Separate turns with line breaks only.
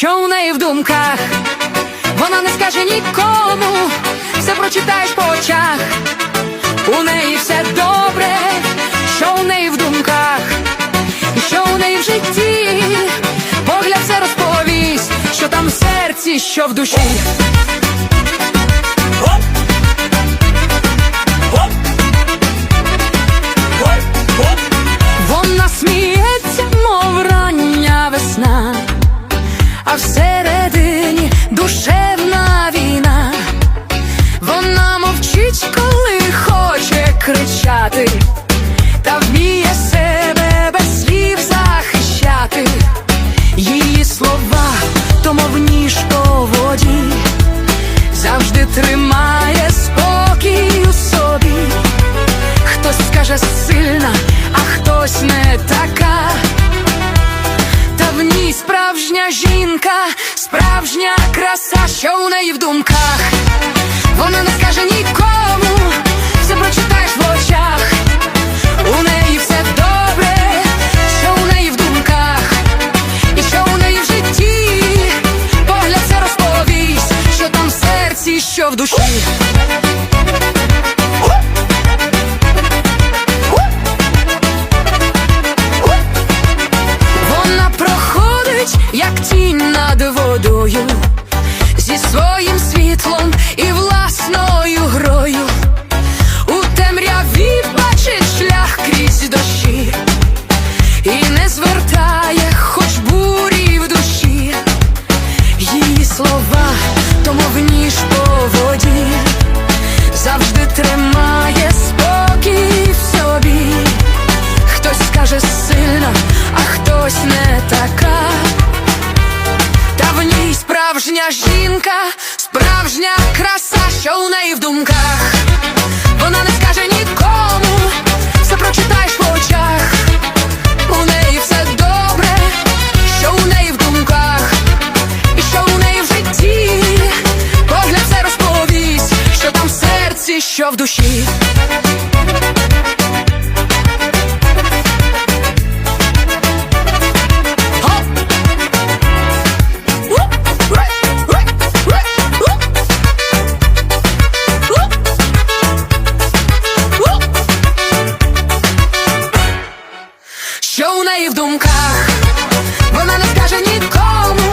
що у неї в думках. Вона не скаже нікому, все прочитаєш по очах. У неї все добре, що у неї в думках, і що у неї в житті, погляд все розповість, що там в серці, що в душі. А всередині душевна війна. Вона мовчить, коли хоче кричати, справжня жінка, справжня краса, що у неї в думках. Вона не скаже нікому, все прочитаєш в очах. У неї все добре, що у неї в думках, і що у неї в житті, погляд це розповість, що там в серці, що в душі. Справжня жінка, справжня краса, що у неї в думках. Вона не скаже нікому, все прочитаєш по очах. У неї все добре, що у неї в думках, і що у неї в житті, погляд все розповість, що там в серці, що в душі. в думках, вона не скаже нікому.